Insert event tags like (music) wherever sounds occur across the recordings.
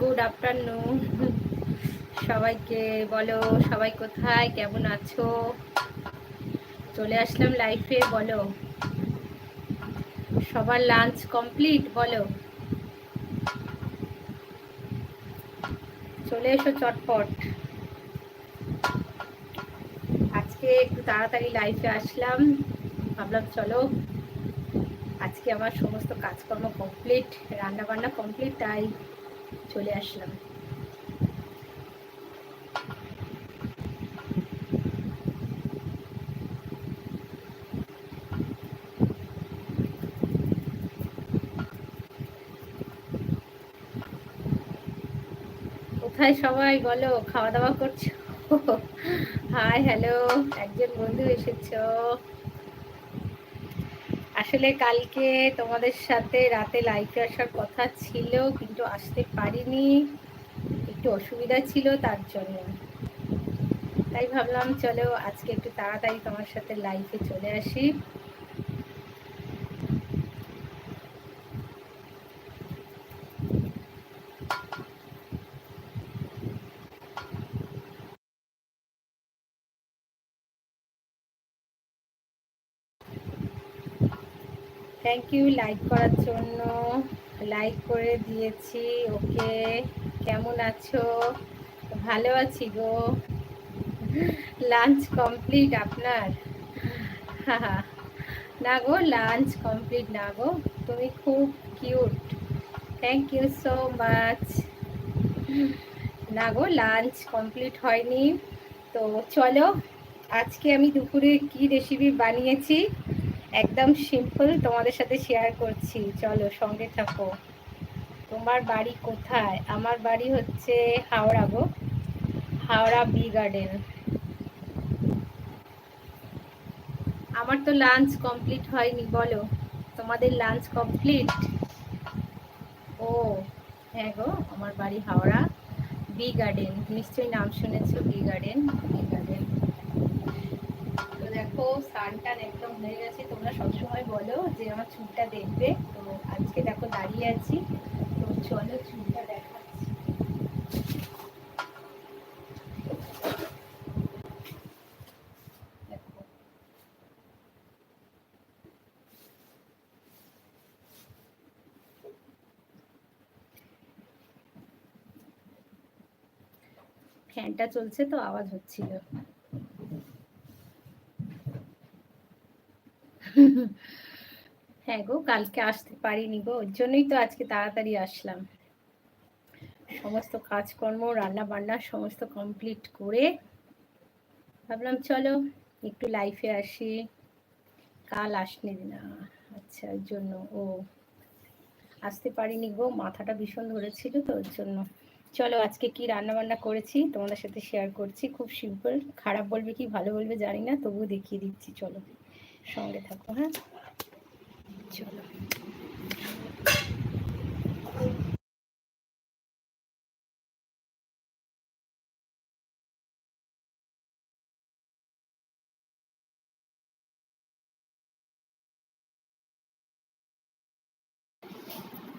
Good afternoon. সবাইকে বলো, সবাই কোথায়? কেমন আছো? চলে আসলাম লাইফে বলো। সবার লাঞ্চ কমপ্লিট বলো। চলে এসো চটপট। আজকে একটু তাড়াতাড়ি লাইফে আসলাম। ভাবলাম, চলো, আজকে আমার সমস্ত কাজকর্ম কমপ্লিট রান্না বান্না কমপ্লিট তাই চলে আসলাম। কোথায় সবাই বলো খাওয়া দাওয়া করছ? হাই হ্যালো একজন বন্ধু এসেছ। আসলে কালকে তোমাদের সাথে রাতে লাইফে আসার কথা ছিল, কিন্তু আসতে পারিনি। একটু অসুবিধা ছিল তার জন্য। তাই ভাবলাম, চলো আজকে একটু তাড়াতাড়ি তোমার সাথে লাইফে চলে আসি। থ্যাংক ইউ লাইক করার জন্য। লাইক করে দিয়েছি। ওকে, কেমন আছো? ভালো আছি গো। লাঞ্চ কমপ্লিট আপনার? না গো লাঞ্চ কমপ্লিট না গো। তুমি খুব cute thank you so much না গো লাঞ্চ কমপ্লিট হয়নি। তো চলো, আজকে আমি দুপুরে কি রেসিপি বানিয়েছি? একদম সিম্পল তোমাদের সাথে শেয়ার করছি। চলো, সঙ্গে থাকো। তোমার বাড়ি কোথায়? আমার বাড়ি হচ্ছে হাওড়া গো। হাওড়া বি গার্ডেন আমার তো লাঞ্চ কমপ্লিট হয়নি, বলো। তোমাদের লাঞ্চ কমপ্লিট ও হ্যাঁ গো, আমার বাড়ি হাওড়া। বি গার্ডেন নিশ্চয়ই নাম শুনেছো, বি গার্ডেন দেখো স্নান একদম হয়ে গেছে। তোমরা সবসময় বলো যে আমার চুলটা দেখবে। তো আজকে দেখো দাঁড়িয়ে আছি। তো চলো চুলটা দেখাচ্ছি। ফ্যানটা চলছে তো, আওয়াজ হচ্ছিল। হ্যাঁ গো, কালকে আসতে পারিনি গো, ওর জন্যই তো আজকে তাড়াতাড়ি আসলাম। সমস্ত কাজকর্ম রান্না বান্না সমস্ত কমপ্লিট করে ভাবলাম চলো একটু লাইফে আসি। কাল আসনি না আচ্ছা ওর জন্য, ও আসতে পারিনি গো, মাথাটা ভীষণ ধরেছিল তো ওর জন্য। চলো আজকে কি রান্না বান্না করেছি তোমাদের সাথে শেয়ার করছি, খুব সিম্পল খারাপ বলবে কি, ভালো বলবে জানি না, তবুও দেখিয়ে দিচ্ছি, চলো। সঙ্গে থাকো হ্যাঁ? চলো।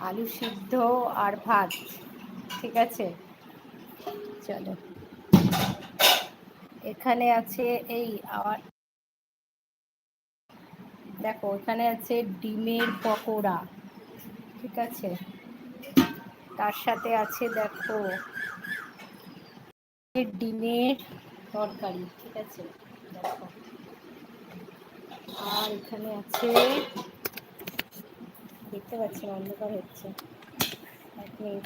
আলু সিদ্ধ আর ভাত ঠিক আছে? চলো। এখানে আছে এই দেখো, এখানে আছে ডিমের পকোড়া, ঠিক আছে? তার সাথে আছে, দেখো, ডিমের তরকারি, ঠিক আছে? দেখো। আর এখানে আছে, দেখতে পাচ্ছি অন্ধকার হচ্ছে। মিনিট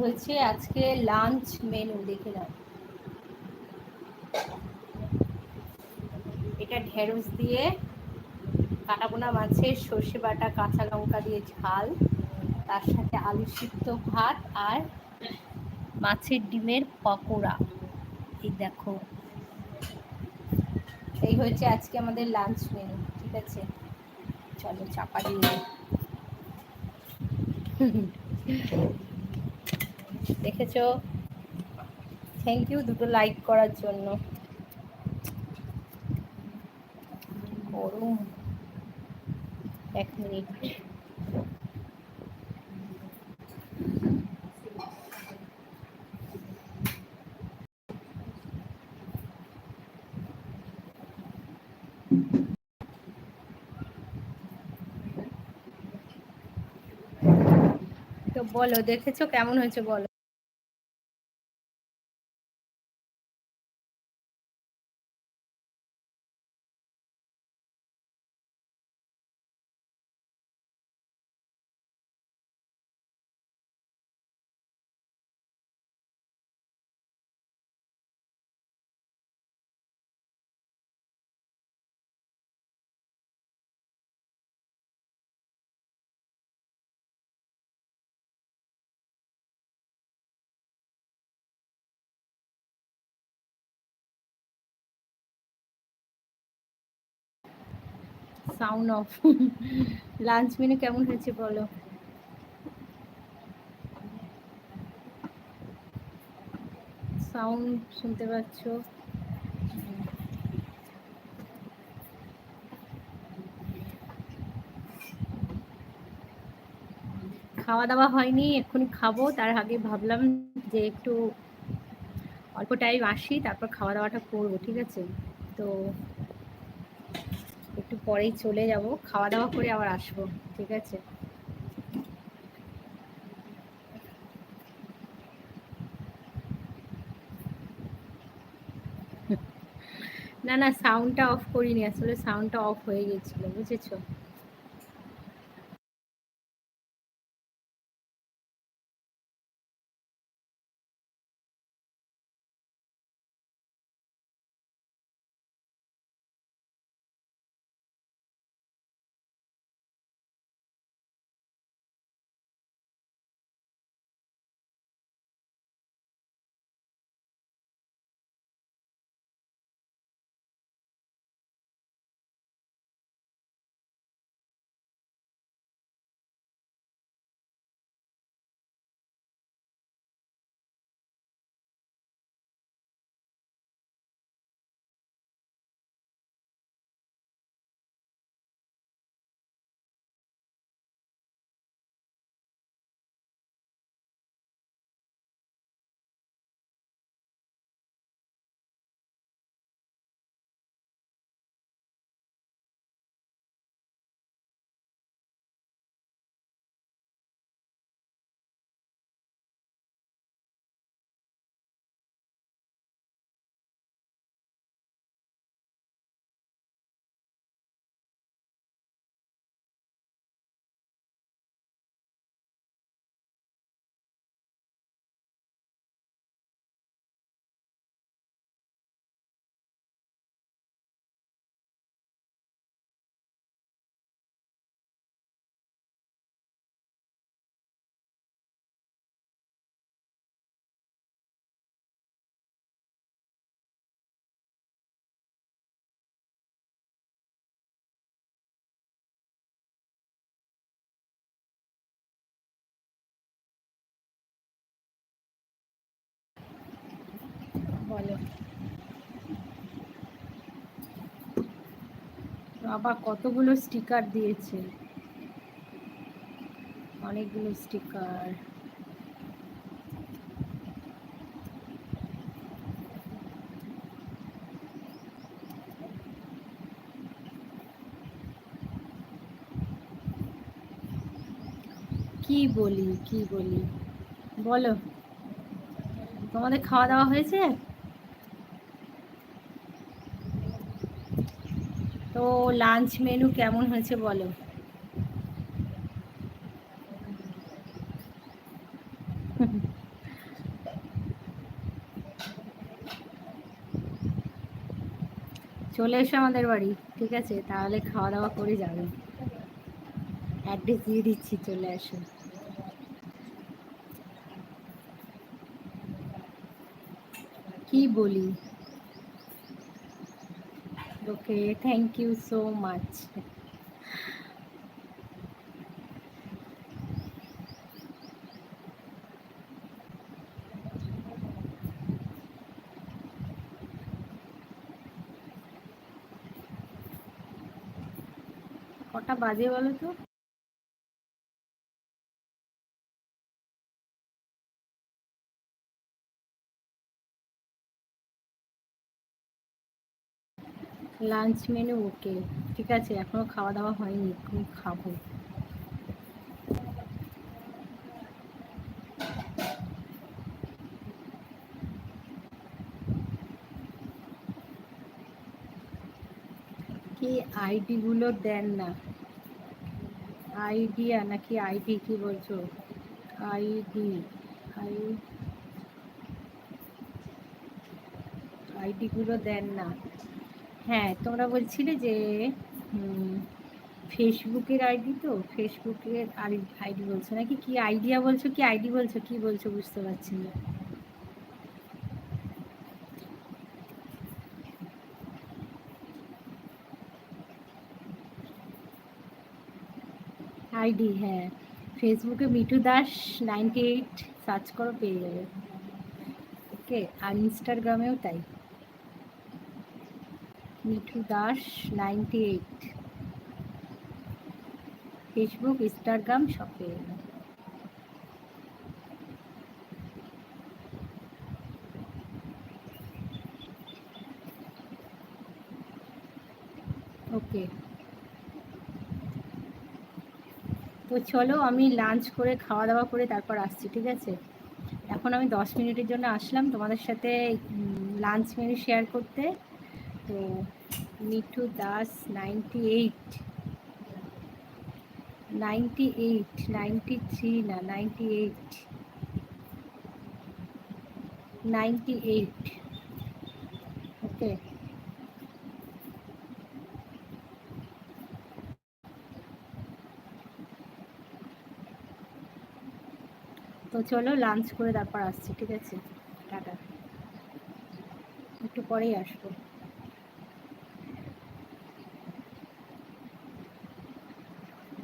হচ্ছে আজকে লাঞ্চ মেনু দেখে নাও। এটা ঢেঁড়স দিয়ে কাটাবোনা মাছের সর্ষে বাটা, কাঁচা লঙ্কা দিয়ে ঝাল, তার সাথে আলু সিদ্ধ ভাত আর মাছের ডিমের পকোড়া। এই দেখো। এই হচ্ছে আজকে আমাদের লাঞ্চ মেনু ঠিক আছে? চলো চাপা দিয়ে (laughs) দেখেছ? থ্যাংক ইউ দুটো লাইক করার জন্য। গরম। এক মিনিট তো বলো, দেখেছ কেমন হয়েছে বলো? সাউন্ড অফ লাঞ্চ মেনু কেমন হয়েছে বলো? সাউন্ড শুনতে পাচ্ছ? খাওয়া দাওয়া হয়নি, এক্ষুনি খাব। তার আগে ভাবলাম যে একটু অল্প টাইম আসি, তারপর খাওয়া দাওয়াটা করব, ঠিক আছে? তো একটু পরেই চলে যাব। খাওয়া দাওয়া করে আবার আসব, ঠিক আছে? না না সাউন্ডটা অফ করিনি। আসলে সাউন্ডটা অফ হয়ে গেছিল, বুঝেছ? বলো। বাবা কতগুলো স্টিকার দিয়েছে? অনেকগুলো স্টিকার কি বলি কি বলি? বলো। তোমাদের খাওয়া দাওয়া হয়েছে? তো লাঞ্চ মেনু কেমন হয়েছে বলো? চলে এসো আমাদের বাড়ি, ঠিক আছে? তাহলে খাওয়া দাওয়া করে যাবে। অ্যাড্রেস দিয়ে দিচ্ছি, চলে আসো কি বলি? Okay thank you so much কটা বাজে বলো তো? লাঞ্চ মেনু ওকে ঠিক আছে, এখনও খাওয়া দাওয়া হয়নি এখন খাব। কি আইডি গুলো দেন না। আইডিয়া নাকি আইডি কি বলছো? আইডি আই আইডি গুলো দেন না। হ্যাঁ তোমরা বলছিলে যে ফেসবুকের আইডি তো, ফেসবুকের আইডি বলছো, নাকি কি আইডিয়া বলছো, কি আইডি বলছো, কি বলছো বুঝতে পারছি না। আইডি হ্যাঁ ফেসবুকে Mithu Das ninety eight, search করো, পেয়ে যাবে। ওকে, আর ইনস্টাগ্রামেও তাই। Mithu Das ninety eight. Facebook, Instagram সব পেয়ে ওকে। তো চলো আমি লাঞ্চ করে খাওয়া দাওয়া করে তারপর আসছি, ঠিক আছে? এখন আমি দশ মিনিটের জন্য আসলাম তোমাদের সাথে লাঞ্চ মেনু শেয়ার করতে। তো Mithu Das ninety eight ninety eight ninety three না ninety eight ninety eight okay তো চলো লাঞ্চ করে তারপর আসছি, ঠিক আছে? টাটা। একটু পরেই আসব।